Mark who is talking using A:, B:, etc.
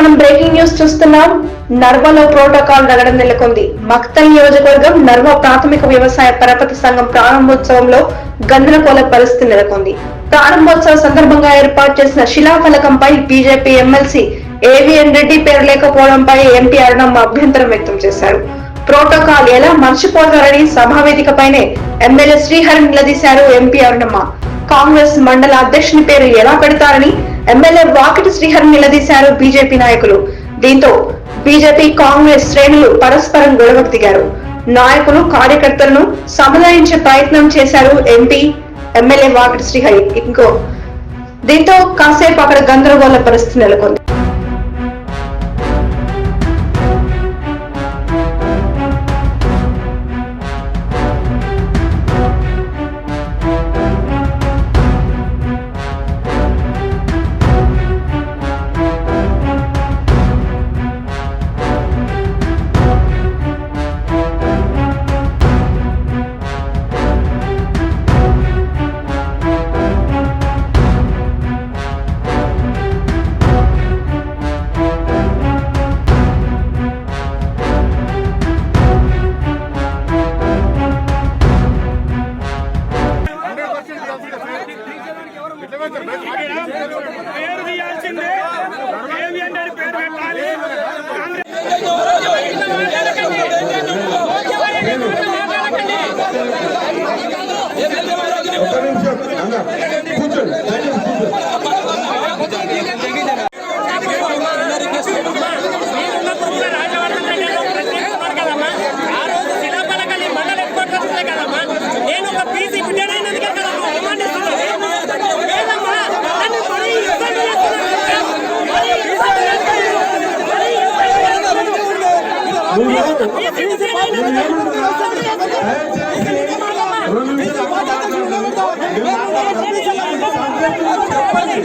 A: మనం breaking news చూస్తున్నాం. నర్వలో protocol నగడం నెలకొంది. మక్తల్ నియోజకవర్గం నర్వ ప్రాథమిక వ్యవసాయ పరపతి సంఘం ప్రారంభోత్సవంలో గందరగోళ పరిస్థితి నెలకొంది. ప్రారంభోత్సవ సందర్భంగా ఏర్పాటు చేసిన శిలాఫలకంపై బీజేపీ ఎమ్మెల్సీ ఏవిఎన్ రెడ్డి పేరు లేకపోవడంపై ఎంపీ అరుణమ్మ అభ్యంతరం వ్యక్తం చేశారు. ప్రోటోకాల్ ఎలా మర్చిపోతారని సభావేదికపైనే ఎమ్మెల్యే శ్రీహరి నిలదీశారు ఎంపీ అరుణమ్మ. కాంగ్రెస్ మండల అధ్యక్షుని పేరు ఎలా పెడతారని ఎమ్మెల్యే వాకిటి శ్రీహరి నిలదీశారు బీజేపీ నాయకులు. దీంతో బీజేపీ కాంగ్రెస్ శ్రేణులు పరస్పరం గొడవకు దిగారు. నాయకులు కార్యకర్తలను సమన్వయించే ప్రయత్నం చేశారు ఎంపీ ఎమ్మెల్యే వాకిటి శ్రీహరి. ఇంకో దీంతో కాసేపు అక్కడ గందరగోళ పరిస్థితి నెలకొంది.
B: రెండు నిమిషాలు చెప్పండి